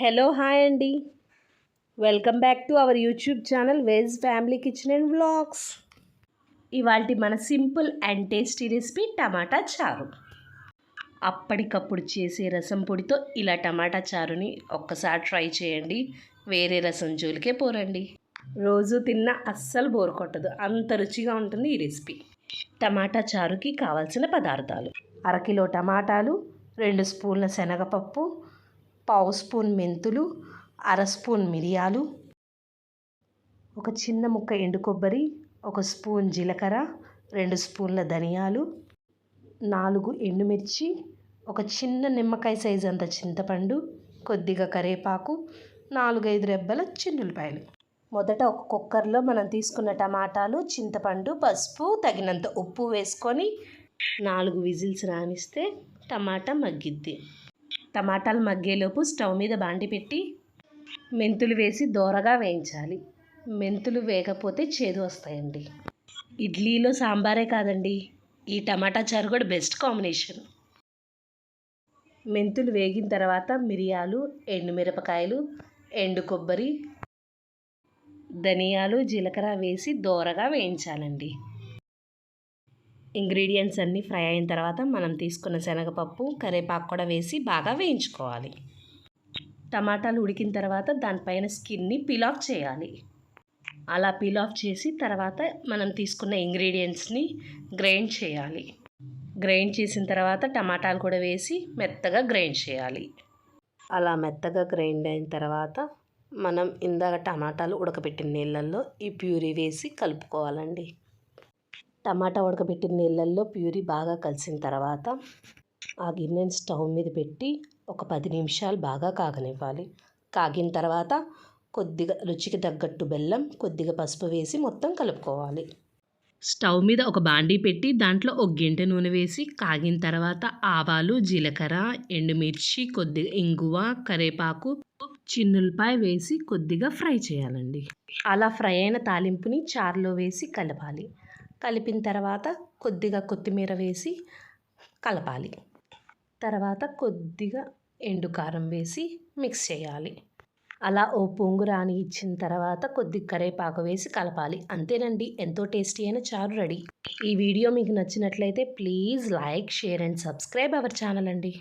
Hello hi అండి. Welcome back to our YouTube channel veg family kitchen and vlogs ఇవాళ మన simple and tasty recipe టమాటా చారు. అప్పటికప్పుడు చేసే రసం పొడితో ఇలా టమాటా చారుని ఒక్కసారి ట్రై చేయండి. వేరే రసం జోలికే పోరండి. రోజు తిన్నా అస్సలు బోర్ కొట్టదు. అంత రుచిగా ఉంటుంది ఈ రెసిపీ టమాటా చారుకి కావాల్సిన పదార్థాలు. అరకిలో టమాటాలు రెండు స్పూన్ల శనగపప్పు పావు స్పూన్ మెంతులు అర స్పూన్ మిరియాలు ఒక చిన్న ముక్క ఎండు కొబ్బరి ఒక స్పూన్ జీలకర్ర రెండు స్పూన్ల ధనియాలు నాలుగు ఎండుమిర్చి ఒక చిన్న నిమ్మకాయ సైజ్ అంత చింతపండు కొద్దిగా కరివేపాకు నాలుగైదు రెబ్బల చిన్నులపాయలు. మొదట ఒక కుక్కర్లో మనం తీసుకున్న టమాటాలు చింతపండు పసుపు తగినంత ఉప్పు వేసుకొని నాలుగు విజిల్స్ రానిస్తే టమాటా మగ్గిద్ది. టమాటాలు మగ్గేలోపు స్టవ్ మీద బాండి పెట్టి మెంతులు వేసి దోరగా వేయించాలి. మెంతులు వేయకపోతే చేదు వస్తాయండి. ఇడ్లీలో సాంబారే కాదండి. ఈ టమాటా చారు కూడా బెస్ట్ కాంబినేషన్. మెంతులు వేగిన తర్వాత మిరియాలు ఎండుమిరపకాయలు ఎండు కొబ్బరి ధనియాలు జీలకర్ర వేసి దోరగా వేయించాలండి. ఇంగ్రీడియంట్స్ అన్నీ ఫ్రై అయిన తర్వాత మనం తీసుకున్న శనగపప్పు కరేపాకు కూడా వేసి బాగా వేయించుకోవాలి. టమాటాలు ఉడికిన తర్వాత దానిపైన స్కిన్ని పీల్ ఆఫ్ చేయాలి. అలా పీల్ ఆఫ్ చేసి తర్వాత మనం తీసుకున్న ఇంగ్రీడియంట్స్ని గ్రైండ్ చేయాలి. గ్రైండ్ చేసిన తర్వాత టమాటాలు కూడా వేసి మెత్తగా గ్రైండ్ చేయాలి. అలా మెత్తగా గ్రైండ్ అయిన తర్వాత మనం ఇందాక టమాటాలు ఉడకబెట్టిన నీళ్ళల్లో ఈ ప్యూరీ వేసి కలుపుకోవాలండి. టమాటా ఉడకబెట్టిన నీళ్ళల్లో ప్యూరీ బాగా కలిసిన తర్వాత ఆ గిన్నెని స్టవ్ మీద పెట్టి ఒక పది నిమిషాలు బాగా కాగనివ్వాలి. కాగిన తర్వాత కొద్దిగా రుచికి తగ్గట్టు బెల్లం కొద్దిగా పసుపు వేసి మొత్తం కలుపుకోవాలి. స్టవ్ మీద ఒక బాండీ పెట్టి దాంట్లో ఒక గింటె నూనె వేసి కాగిన తర్వాత ఆవాలు జీలకర్ర ఎండుమిర్చి కొద్దిగా ఇంగువ కరేపాకు చిన్నులపాయ వేసి కొద్దిగా ఫ్రై చేయాలండి. అలా ఫ్రై అయిన తాలింపుని చారులో వేసి కలపాలి. కలిపిన తర్వాత కొద్దిగా కొత్తిమీర వేసి కలపాలి. తర్వాత కొద్దిగా ఎండు కారం వేసి మిక్స్ చేయాలి. అలా ఓ పొంగురాని ఇచ్చిన తర్వాత కొద్ది కరేపాకు వేసి కలపాలి. అంతేనండి ఎంతో టేస్టీ అయిన చారు రెడీ. ఈ వీడియో మీకు నచ్చినట్లయితే please like share and subscribe our channel అండి.